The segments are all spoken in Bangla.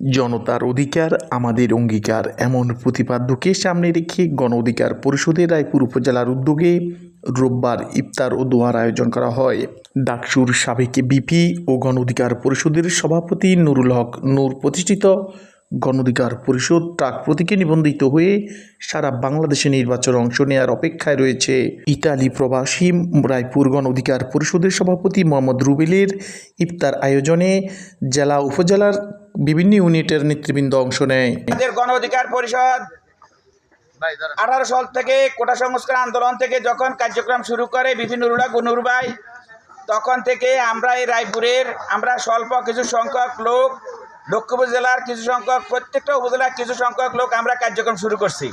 জনতার অধিকার, আমাদের অঙ্গীকার, এমন প্রতিপাদ্যকে সামনে রেখে গণ অধিকার পরিষদের রায়পুর উপজেলার উদ্যোগে রোববার ইফতার ও দোয়ার আয়োজন করা হয়। ডাকসুর সাবেক বিপি ও গণ অধিকার পরিষদের সভাপতি নুরুল হক নূর প্রতিষ্ঠিত গণ অধিকার পরিষদ ট্রাক প্রতীকে নিবন্ধিত হয়ে সারা বাংলাদেশে নির্বাচনে অংশ নেওয়ার অপেক্ষায় রয়েছে। ইতালি প্রবাসী রায়পুর গণ অধিকার পরিষদের সভাপতি মোহাম্মদ রুবেলের ইফতার আয়োজনে জেলা উপজেলার বিভিন্ন ইউনিটের নেতৃবৃন্দ অংশ নেয়। গণ অধিকার পরিষদ আঠারো সাল থেকে কোটা সংস্কার আন্দোলন থেকে যখন কার্যক্রম শুরু করে বিভিন্ন রুড়া গুনুরবাই তখন থেকে আমরা এই রায়পুরের আমরা স্বল্প কিছু সংখ্যক লোক লক্ষ্মীপুর জেলার কিছু সংখ্যক, প্রত্যেকটা উপজেলার কিছু সংখ্যক লোক আমরা কার্যক্রম শুরু করছি।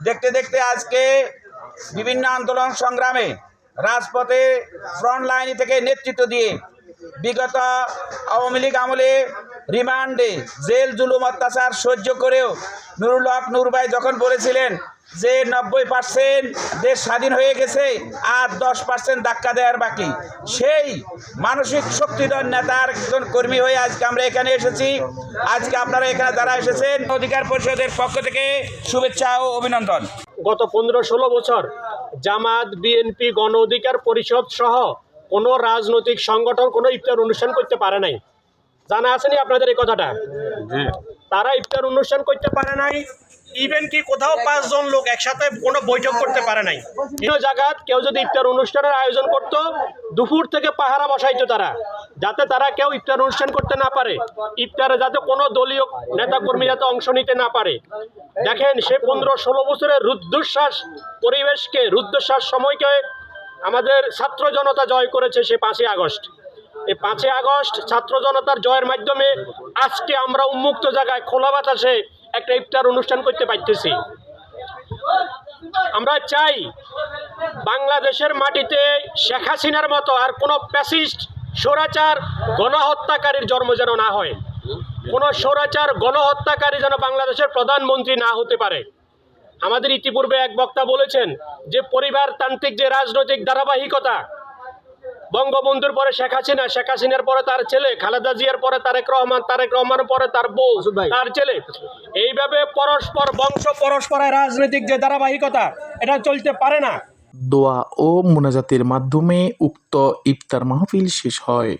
দেখতে দেখতে আজকে বিভিন্ন আন্দোলন সংগ্রামে রাজপথে ফ্রন্ট লাইন থেকে নেতৃত্ব দিয়ে বিগত আওয়ামী লীগ আমলে রিমান্ডে জেল জুলুম অত্যাচার সহ্য করেও নুরুল হক নুরবাই যখন বলেছিলেন যে নব্বই পার্সেন্ট দেশ স্বাধীন হয়ে গেছে আর দশ পার্সেন্ট ধাক্কা দেওয়ার বাকি। সেই মানসিক শক্তিধর নেতার একজন কর্মী হয়ে আজকে আমরা এখানে এসেছি। আজকে আপনারা এখানে যারা এসেছেন অধিকার পরিষদের পক্ষ থেকে শুভেচ্ছা ও অভিনন্দন। গত পনেরো ষোলো বছর জামাত বিএনপি গণ অধিকার পরিষদ সহ কোনো রাজনৈতিক সংগঠন কোনো ইফতার অনুষ্ঠান করতে পারে নাই। জানা আসেনি আপনাদের এই কথাটা? তারা ইফতার অনুষ্ঠান করতে পারে নাই। ইভেন কি কোথাও পাঁচজন লোক একসাথে কোনো বৈঠক করতে পারে নাই। বিভিন্ন জায়গাত কেউ যদি ইফতার অনুষ্ঠানের আয়োজন করত, দুপুর থেকে পাহারা বসাইতো তারা, যাতে তারা কেউ ইফতার অনুষ্ঠান করতে না পারে। ইফতারে যাতে কোনো দলীয় নেতাকর্মী যাতে অংশ নিতে না পারে। দেখেন, সে পনেরো ষোলো বছরের রুদ্ধশ্বাস পরিবেশকে, রুদ্ধশ্বাস সময়কে আমাদের ছাত্র জনতা জয় করেছে সে পাঁচই আগস্ট। এই পাঁচই আগস্ট ছাত্র জনতার জয়ের মাধ্যমে আজকে আমরা উন্মুক্ত জায়গায় খোলা বাতাসে একটা ইফতার অনুষ্ঠান করতে পারতেছি। আমরা চাই বাংলাদেশের মাটিতে শেখ হাসিনার মতো আর কোনো প্যাসিস্ট স্বৈরাচার, গণহত্যাকারীর জন্ম যেন না হয়। কোনো স্বৈরাচার, গণহত্যাকারী যেন বাংলাদেশের প্রধানমন্ত্রী না হতে পারে। আমাদের ইতিপূর্বে এক বক্তা বলেছেন যে পরিবারতান্ত্রিক যে রাজনৈতিক ধারাবাহিকতা বঙ্গবন্ধুর পরে শেখ হাসিনা শেখ হাসিনার পরে তার ছেলে খালেদা জিয়ার পরে তারেক রহমান তারেক রহমানের পরে তার বউ তার ছেলে। এইভাবে পরস্পর বংশ পরস্পরের রাজনৈতিক যে ধারাবাহিকতা এটা চলতে পারে না। দোয়া ও মোনাজাতের মাধ্যমে উক্ত ইফতার মাহফিল শেষ হয়।